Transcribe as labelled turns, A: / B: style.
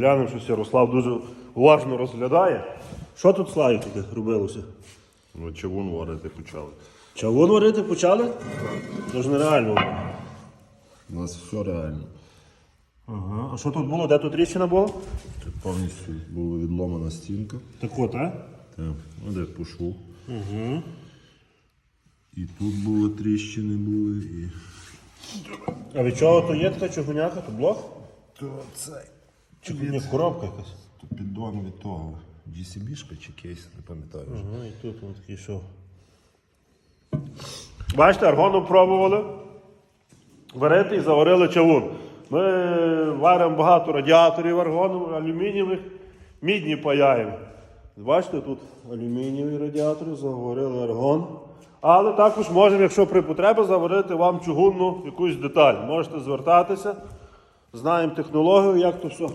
A: Глянемо, що Ярослав дуже уважно розглядає. Що тут Славі таке робилося?
B: Ну, чавун варити почали.
A: Чавун варити почали? Це ж нереально.
B: У нас все реально.
A: Ага. А що тут було? Де тут тріщина була?
B: Тут повністю була відломана стінка.
A: Так от, а?
B: Так, ну де по шву. Угу. І тут були тріщини були, і.
A: А від чого то є така чугуняка? То блок?
B: То цей.
A: Чи ні, коробка якась?
B: То піддон від того. GCB-шка чи кейс, не пам'ятаю. вже.
A: Ага, і тут он такий що. Бачите, аргоном пробували варити і заварили чавун. Ми варимо багато радіаторів аргоном, алюмінієвих, мідні паяємо. Бачите, тут алюмінієві радіатори, заварили аргон. Але також можемо, якщо при потребі, заварити вам чугунну якусь деталь. Можете звертатися, знаємо технологію, як то все